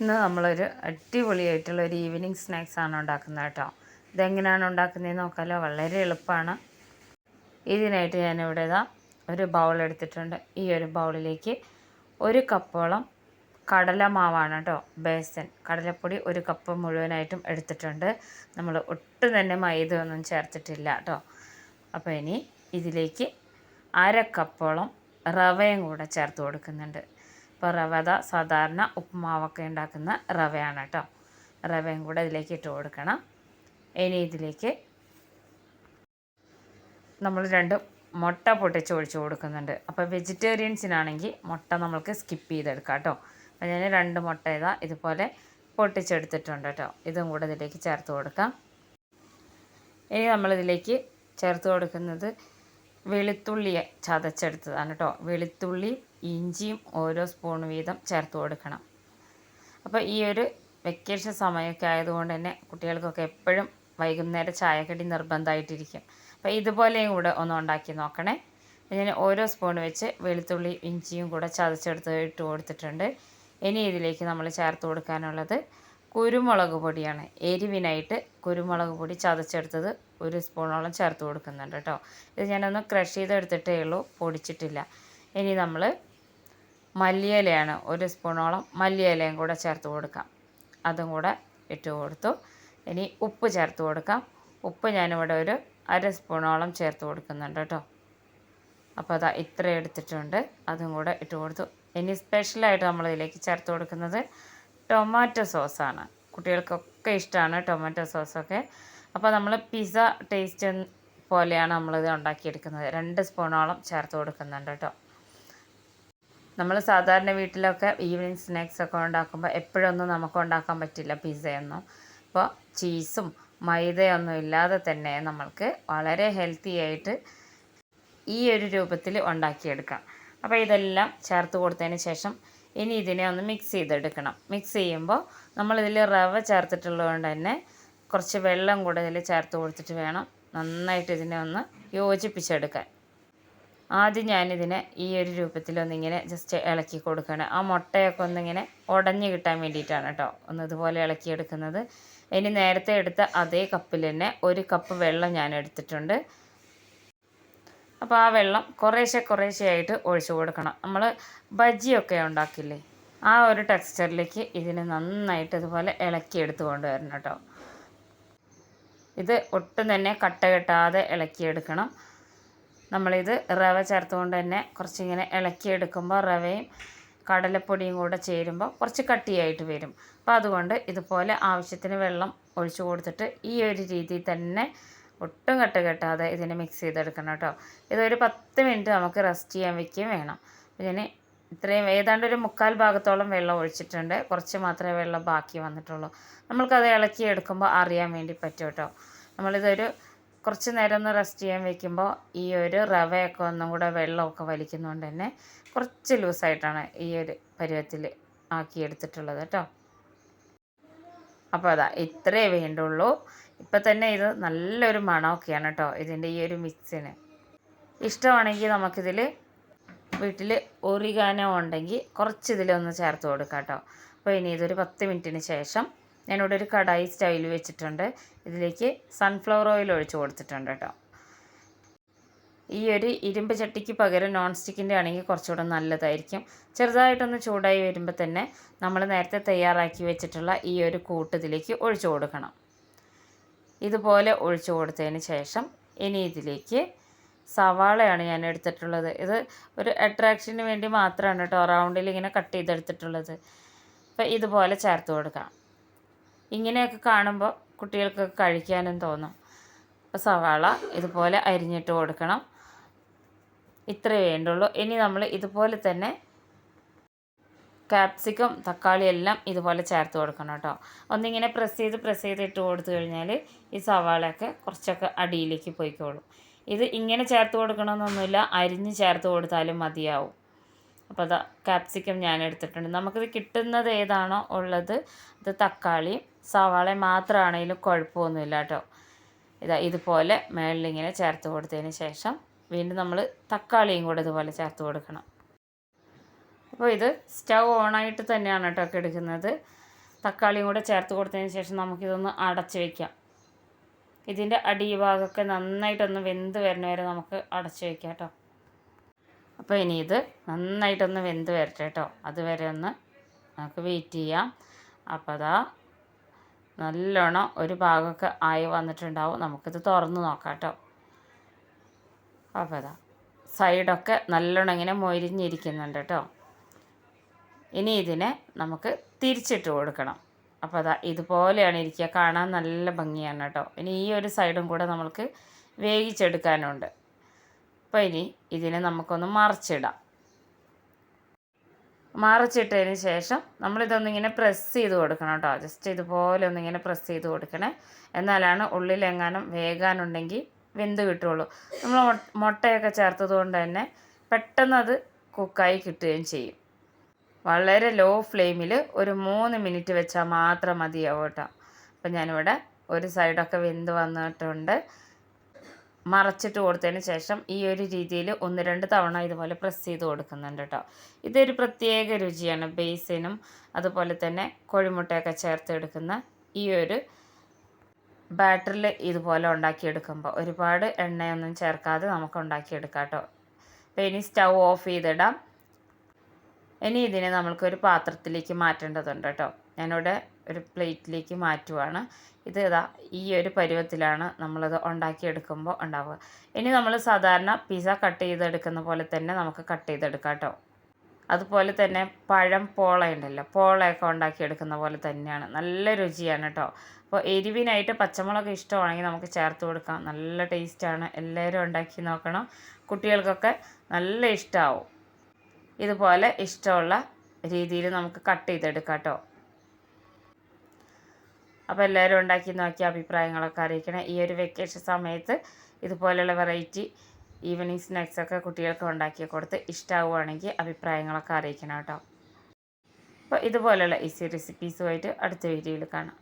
ഇന്ന് നമ്മളൊരു അടിപൊളിയായിട്ടുള്ള ഒരു ഈവനിങ് സ്നാക്സ് ആണ് ഉണ്ടാക്കുന്നത് കേട്ടോ. ഇതെങ്ങനെയാണ് ഉണ്ടാക്കുന്നതെന്ന് നോക്കാലോ. വളരെ എളുപ്പമാണ്. ഇതിനായിട്ട് ഞാനിവിടെ ഇതാ ഒരു ബൗൾ എടുത്തിട്ടുണ്ട്. ഈ ഒരു ബൗളിലേക്ക് ഒരു കപ്പോളം കടല മാവാണ് കേട്ടോ. ബേസൻ കടലപ്പൊടി ഒരു കപ്പ് മുഴുവനായിട്ടും എടുത്തിട്ടുണ്ട്. നമ്മൾ ഒട്ടും തന്നെ മൈദ ഒന്നും ചേർത്തിട്ടില്ല കേട്ടോ. അപ്പോൾ ഇനി ഇതിലേക്ക് അര കപ്പോളം റവയും കൂടെ ചേർത്ത് കൊടുക്കുന്നുണ്ട്. ഇപ്പോൾ റവ സാധാരണ ഉപ്പുമാവൊക്കെ ഉണ്ടാക്കുന്ന റവയാണ് കേട്ടോ. റവയും കൂടെ ഇതിലേക്ക് ഇട്ട് കൊടുക്കണം. ഇനി ഇതിലേക്ക് നമ്മൾ രണ്ട് മുട്ട പൊട്ടിച്ച് ഒഴിച്ച് കൊടുക്കുന്നുണ്ട്. അപ്പോൾ വെജിറ്റേറിയൻസിനാണെങ്കിൽ മുട്ട നമ്മൾക്ക് സ്കിപ്പ് ചെയ്തെടുക്കാം കേട്ടോ. അപ്പോൾ ഞാൻ രണ്ട് മുട്ട ഇതാ ഇതുപോലെ പൊട്ടിച്ചെടുത്തിട്ടുണ്ട് കേട്ടോ. ഇതും കൂടെ ഇതിലേക്ക് ചേർത്ത് കൊടുക്കാം. ഇനി നമ്മളിതിലേക്ക് ചേർത്ത് കൊടുക്കുന്നത് വെളുത്തുള്ളി ചതച്ചെടുത്തതാണ് കേട്ടോ. വെളുത്തുള്ളി ഇഞ്ചിയും ഓരോ സ്പൂൺ വീതം ചേർത്ത് കൊടുക്കണം. അപ്പോൾ ഈ ഒരു വെക്കേഷൻ സമയമൊക്കെ ആയതുകൊണ്ട് തന്നെ കുട്ടികൾക്കൊക്കെ എപ്പോഴും വൈകുന്നേരം ചായക്കടി നിർബന്ധമായിട്ടിരിക്കും. അപ്പോൾ ഇതുപോലെയും കൂടെ ഒന്ന് ഉണ്ടാക്കി നോക്കണേ. ഞാൻ ഓരോ സ്പൂൺ വെച്ച് വെളുത്തുള്ളി ഇഞ്ചിയും കൂടെ ചതച്ചെടുത്ത് ഇട്ട് കൊടുത്തിട്ടുണ്ട്. ഇനി ഇതിലേക്ക് നമ്മൾ ചേർത്ത് കൊടുക്കാനുള്ളത് കുരുമുളക് പൊടിയാണ്. എരിവിനായിട്ട് കുരുമുളക് പൊടി ചതച്ചെടുത്തത് ഒരു സ്പൂണോളം ചേർത്ത് കൊടുക്കുന്നുണ്ട് കേട്ടോ. ഇത് ഞാനൊന്ന് ക്രഷ് ചെയ്തെടുത്തിട്ടേ ഉള്ളൂ പൊടിച്ചിട്ടില്ല. ഇനി നമ്മൾ മല്ലിയിലയാണ് ഒരു സ്പൂണോളം മല്ലിയിലയും കൂടെ ചേർത്ത് കൊടുക്കാം. അതും കൂടെ ഇട്ട് കൊടുത്തു. ഇനി ഉപ്പ് ചേർത്ത് കൊടുക്കാം. ഉപ്പ് ഞാനിവിടെ ഒരു അര സ്പൂണോളം ചേർത്ത് കൊടുക്കുന്നുണ്ട് കേട്ടോ. അപ്പോൾ അതാ ഇത്ര എടുത്തിട്ടുണ്ട്. അതും കൂടെ ഇട്ട് കൊടുത്തു. ഇനി സ്പെഷ്യലായിട്ട് നമ്മൾ ഇതിലേക്ക് ചേർത്ത് കൊടുക്കുന്നത് ടൊമാറ്റോ സോസാണ്. കുട്ടികൾക്കൊക്കെ ഇഷ്ടമാണ് ടൊമാറ്റോ സോസൊക്കെ. അപ്പോൾ നമ്മൾ പിസ്സ ടേസ്റ്റ് പോലെയാണ് നമ്മളിത് ഉണ്ടാക്കിയെടുക്കുന്നത്. രണ്ട് സ്പൂണോളം ചേർത്ത് കൊടുക്കുന്നുണ്ട് കേട്ടോ. നമ്മൾ സാധാരണ വീട്ടിലൊക്കെ ഈവനിങ് സ്നാക്സ് ഒക്കെ ഉണ്ടാക്കുമ്പോൾ എപ്പോഴൊന്നും നമുക്ക് ഉണ്ടാക്കാൻ പറ്റില്ല പിസ്സയൊന്നും. അപ്പോൾ ചീസും മൈദയൊന്നും ഇല്ലാതെ തന്നെ നമ്മൾക്ക് വളരെ ഹെൽത്തി ആയിട്ട് ഈ ഒരു രൂപത്തിൽ ഉണ്ടാക്കിയെടുക്കാം. അപ്പോൾ ഇതെല്ലാം ചേർത്ത് കൊടുത്തതിന് ശേഷം ഇനി ഇതിനെ ഒന്ന് മിക്സ് ചെയ്തെടുക്കണം. മിക്സ് ചെയ്യുമ്പോൾ നമ്മളിതിൽ റവ ചേർത്തിട്ടുള്ളതുകൊണ്ട് തന്നെ കുറച്ച് വെള്ളം കൂടെ ഇതിൽ ചേർത്ത് കൊടുത്തിട്ട് വേണം നന്നായിട്ട് ഇതിനെ ഒന്ന് യോജിപ്പിച്ചെടുക്കാൻ. ആദ്യം ഞാനിതിനെ ഈ ഒരു രൂപത്തിലൊന്നിങ്ങനെ ജസ്റ്റ് ഇളക്കി കൊടുക്കണം. ആ മുട്ടയൊക്കെ ഒന്നിങ്ങനെ ഉടഞ്ഞു കിട്ടാൻ വേണ്ടിയിട്ടാണ് കേട്ടോ ഒന്ന് ഇതുപോലെ ഇളക്കിയെടുക്കുന്നത്. ഇനി നേരത്തെ എടുത്ത അതേ കപ്പിൽ തന്നെ ഒരു കപ്പ് വെള്ളം ഞാൻ എടുത്തിട്ടുണ്ട് അപ്പോൾ ആ വെള്ളം കുറേശ്ശെ കുറേശ്ശെ ആയിട്ട് ഒഴിച്ചു കൊടുക്കണം. നമ്മൾ ബജിയൊക്കെ ഉണ്ടാക്കില്ലേ? ആ ഒരു ടെക്സ്ചറിലേക്ക് ഇതിനെ നന്നായിട്ട് ഇതുപോലെ ഇളക്കി എടുത്തു കൊണ്ടുവരണം കേട്ടോ. ഇത് ഒട്ടും തന്നെ കട്ട കെട്ടാതെ ഇളക്കിയെടുക്കണം നമ്മളിത് റവ ചേർത്തുകൊണ്ട് തന്നെ കുറച്ചിങ്ങനെ ഇളക്കിയെടുക്കുമ്പോൾ റവയും കടലപ്പൊടിയും കൂടെ ചേരുമ്പോൾ കുറച്ച് കട്ടിയായിട്ട് വരും. അപ്പോൾ അതുകൊണ്ട് ഇതുപോലെ ആവശ്യത്തിന് വെള്ളം ഒഴിച്ചു കൊടുത്തിട്ട് ഈ ഒരു രീതിയിൽ തന്നെ ഒട്ടും കട്ട കെട്ടാതെ ഇതിനെ മിക്സ് ചെയ്തെടുക്കണം കേട്ടോ. ഇതൊരു പത്ത് മിനിറ്റ് നമുക്ക് റെസ്റ്റ് ചെയ്യാൻ വയ്ക്കുകയും വേണം. ഇതിന് ഇത്രയും ഏതാണ്ട് ഒരു മുക്കാൽ ഭാഗത്തോളം വെള്ളം ഒഴിച്ചിട്ടുണ്ട്. കുറച്ച് മാത്രമേ വെള്ളം ബാക്കി വന്നിട്ടുള്ളൂ. നമ്മൾക്കത് ഇളക്കി എടുക്കുമ്പോൾ അറിയാൻ വേണ്ടി പറ്റും കേട്ടോ. നമ്മളിതൊരു കുറച്ച് നേരം ഒന്ന് റെസ്റ്റ് ചെയ്യാൻ വെക്കുമ്പോൾ ഈ ഒരു റവയൊക്കെ ഒന്നും കൂടെ വെള്ളമൊക്കെ വലിക്കുന്നതുകൊണ്ട് തന്നെ കുറച്ച് ലൂസായിട്ടാണ് ഈ ഒരു പരുവത്തിൽ ആക്കിയെടുത്തിട്ടുള്ളത് കേട്ടോ. അപ്പോൾ അതാ ഇത്രയേ വേണ്ടുള്ളൂ. ഇപ്പം തന്നെ ഇത് നല്ലൊരു മണമൊക്കെയാണ് കേട്ടോ ഇതിന്റെ ഈ ഒരു മിക്സിന് ഇഷ്ടമാണെങ്കിൽ നമുക്കിതിൽ വീട്ടിൽ ഒറിഗാനോ ഉണ്ടെങ്കിൽ കുറച്ച് ഇതിലൊന്ന് ചേർത്ത് കൊടുക്കാം കേട്ടോ അപ്പോൾ ഇനി ഇതൊരു പത്ത് മിനിറ്റിന് ശേഷം ഞാനിവിടെ ഒരു കടായി സ്റ്റൈൽ വെച്ചിട്ടുണ്ട്. ഇതിലേക്ക് സൺഫ്ലവർ ഓയിൽ ഒഴിച്ച് കൊടുത്തിട്ടുണ്ട് കേട്ടോ ഈ ഒരു ഇരുമ്പ് ചട്ടിക്ക് പകരം നോൺ സ്റ്റിക്കിന്റെ ആണെങ്കിൽ കുറച്ചുകൂടെ നല്ലതായിരിക്കും. ചെറുതായിട്ടൊന്ന് ചൂടായി വരുമ്പോൾ തന്നെ നമ്മൾ നേരത്തെ തയ്യാറാക്കി വെച്ചിട്ടുള്ള ഈ ഒരു കൂട്ട് ഇതിലേക്ക് ഒഴിച്ചു കൊടുക്കണം. ഇതുപോലെ ഒഴിച്ചു കൊടുത്തതിന് ശേഷം ഇനി ഇതിലേക്ക് സവാളയാണ് ഞാൻ എടുത്തിട്ടുള്ളത്. ഇത് ഒരു അട്രാക്ഷന് വേണ്ടി മാത്രമാണ് കേട്ടോ റൗണ്ടിൽ ഇങ്ങനെ കട്ട് ചെയ്തെടുത്തിട്ടുള്ളത്. അപ്പോൾ ഇതുപോലെ ചേർത്ത് കൊടുക്കാം. ഇങ്ങനെയൊക്കെ കാണുമ്പോൾ കുട്ടികൾക്കൊക്കെ കഴിക്കാനും തോന്നും. അപ്പോൾ സവാള ഇതുപോലെ അരിഞ്ഞിട്ട് കൊടുക്കണം. ഇത്രയേ വേണ്ടുള്ളൂ. ഇനി നമ്മൾ ഇതുപോലെ തന്നെ ക്യാപ്സിക്കം തക്കാളി എല്ലാം ഇതുപോലെ ചേർത്ത് കൊടുക്കണം കേട്ടോ. ഒന്നിങ്ങനെ പ്രസ് ചെയ്ത് പ്രസ് ചെയ്ത് ഇട്ട് കൊടുത്തു കഴിഞ്ഞാൽ ഈ സവാളയൊക്കെ കുറച്ചൊക്കെ അടിയിലേക്ക് പോയിക്കോളും. ഇത് ഇങ്ങനെ ചേർത്ത് കൊടുക്കണമെന്നൊന്നുമില്ല അരിഞ്ഞ് ചേർത്ത് കൊടുത്താലും മതിയാവും. അപ്പോൾ അതാ ക്യാപ്സിക്കം ഞാൻ എടുത്തിട്ടുണ്ട്. നമുക്കിത് കിട്ടുന്നത് ഏതാണോ ഉള്ളത്? ഇത് തക്കാളിയും സവാളയും മാത്രമാണെങ്കിലും കുഴപ്പമൊന്നുമില്ല കേട്ടോ. ഇതാ ഇതുപോലെ മേളിലിങ്ങനെ ചേർത്ത് കൊടുത്തതിന് ശേഷം വീണ്ടും നമ്മൾ തക്കാളിയും കൂടെ ഇതുപോലെ ചേർത്ത് കൊടുക്കണം. അപ്പോൾ ഇത് സ്റ്റൗ ഓണായിട്ട് തന്നെയാണ് കേട്ടോ എടുക്കുന്നത്. തക്കാളിയും കൂടെ ചേർത്ത് കൊടുത്തതിന് ശേഷം നമുക്കിതൊന്ന് അടച്ച് വയ്ക്കാം ഇതിന്റെ അടിഭാഗമൊക്കെ നന്നായിട്ടൊന്ന് വെന്ത് വരുന്ന വരെ നമുക്ക് അടച്ച് വയ്ക്കാം കേട്ടോ. അപ്പോൾ ഇനി ഇത് നന്നായിട്ടൊന്ന് വെന്ത് വരട്ടെ കേട്ടോ. അതുവരെ ഒന്ന് നമുക്ക് വെയിറ്റ് ചെയ്യാം. അപ്പോൾ അതാ നല്ലോണം ഒരു ഭാഗമൊക്കെ ആയി വന്നിട്ടുണ്ടാവും. നമുക്കിത് തുറന്ന് നോക്കാം കേട്ടോ. അപ്പോൾ അതാ സൈഡൊക്കെ നല്ലോണം ഇങ്ങനെ മൊരിഞ്ഞിരിക്കുന്നുണ്ട് കേട്ടോ. ഇനി ഇതിനെ നമുക്ക് തിരിച്ചിട്ട് കൊടുക്കണം. അപ്പോൾ അതാ ഇതുപോലെയാണ് ഇരിക്കുക. കാണാൻ നല്ല ഭംഗിയാണ് കേട്ടോ. ഇനി ഈ ഒരു സൈഡും കൂടെ നമ്മൾക്ക് വേവിച്ചെടുക്കാനുണ്ട്. അപ്പോൾ ഇനി ഇതിനെ നമുക്കൊന്ന് മറിച്ചിടാം. മറിച്ചിട്ടതിന് ശേഷം നമ്മളിതൊന്നിങ്ങനെ പ്രസ് ചെയ്ത് കൊടുക്കണം കേട്ടോ. ജസ്റ്റ് ഇതുപോലെ ഒന്നിങ്ങനെ പ്രസ് ചെയ്ത് കൊടുക്കണേ. എന്നാലാണ് ഉള്ളിലെങ്ങാനും വേകാനുണ്ടെങ്കിൽ വെന്ത് കിട്ടുള്ളൂ. നമ്മൾ മുട്ടയൊക്കെ ചേർത്തത് കൊണ്ട് തന്നെ പെട്ടെന്ന് അത് കുക്കായി കിട്ടുകയും ചെയ്യും. വളരെ ലോ ഫ്ലെയിമിൽ ഒരു മൂന്ന് മിനിറ്റ് വെച്ചാൽ മാത്രം മതിയാവും കേട്ടോ അപ്പം ഞാനിവിടെ ഒരു സൈഡൊക്കെ വെന്ത് വന്നിട്ടുണ്ട്. മറച്ചിട്ട് കൊടുത്തതിന് ശേഷം ഈ ഒരു രീതിയിൽ ഒന്ന് രണ്ട് തവണ ഇതുപോലെ പ്രസ് ചെയ്ത് കൊടുക്കുന്നുണ്ട് കേട്ടോ ഇതൊരു പ്രത്യേക രുചിയാണ് ബേസിനും അതുപോലെ തന്നെ കോഴിമുട്ടയൊക്കെ ചേർത്ത് എടുക്കുന്ന ഈ ഒരു ബാറ്ററിൽ ഇതുപോലെ ഉണ്ടാക്കിയെടുക്കുമ്പോൾ ഒരുപാട് എണ്ണയൊന്നും ചേർക്കാതെ നമുക്ക് ഉണ്ടാക്കിയെടുക്കാം കേട്ടോ അപ്പോൾ ഇനി സ്റ്റൗ ഓഫ് ചെയ്തിടാം. ഇനി ഇതിനെ നമ്മൾക്ക് ഒരു പാത്രത്തിലേക്ക് മാറ്റേണ്ടതുണ്ട് കേട്ടോ. ഞാനിവിടെ ഒരു പ്ലേറ്റിലേക്ക് മാറ്റുവാണ്. ഇത് ഇതാ ഈ ഒരു പരുവത്തിലാണ് നമ്മളത് ഉണ്ടാക്കിയെടുക്കുമ്പോൾ ഉണ്ടാവുക. ഇനി നമ്മൾ സാധാരണ പിസ്സ കട്ട് ചെയ്തെടുക്കുന്ന പോലെ തന്നെ നമുക്ക് കട്ട് ചെയ്തെടുക്കാം കേട്ടോ. അതുപോലെ തന്നെ പഴം പോള ഉണ്ടല്ലോ പോളയൊക്കെ ഉണ്ടാക്കിയെടുക്കുന്ന പോലെ തന്നെയാണ്. നല്ല രുചിയാണ് കേട്ടോ. അപ്പോൾ എരിവിനായിട്ട് പച്ചമുളക് ഇഷ്ടമാണെങ്കിൽ നമുക്ക് ചേർത്ത് കൊടുക്കാം. നല്ല ടേസ്റ്റാണ്. എല്ലാവരും ഉണ്ടാക്കി നോക്കണം. കുട്ടികൾക്കൊക്കെ നല്ല ഇഷ്ടമാവും ഇതുപോലെ ഇഷ്ടമുള്ള രീതിയിൽ നമുക്ക് കട്ട് ചെയ്തെടുക്കാം കേട്ടോ. അപ്പോൾ എല്ലാവരും ഉണ്ടാക്കി നോക്കിയ അഭിപ്രായങ്ങളൊക്കെ അറിയിക്കണം. ഈ ഒരു വെക്കേഷൻ സമയത്ത് ഇതുപോലെയുള്ള വെറൈറ്റി ഈവനിങ് സ്നാക്സൊക്കെ കുട്ടികൾക്ക് ഉണ്ടാക്കി കൊടുത്ത് ഇഷ്ടമാവുകയാണെങ്കിൽ അഭിപ്രായങ്ങളൊക്കെ അറിയിക്കണം കേട്ടോ. അപ്പോൾ ഇതുപോലെയുള്ള ഈസി റെസിപ്പീസുമായിട്ട് അടുത്ത വീഡിയോയിൽ കാണാം.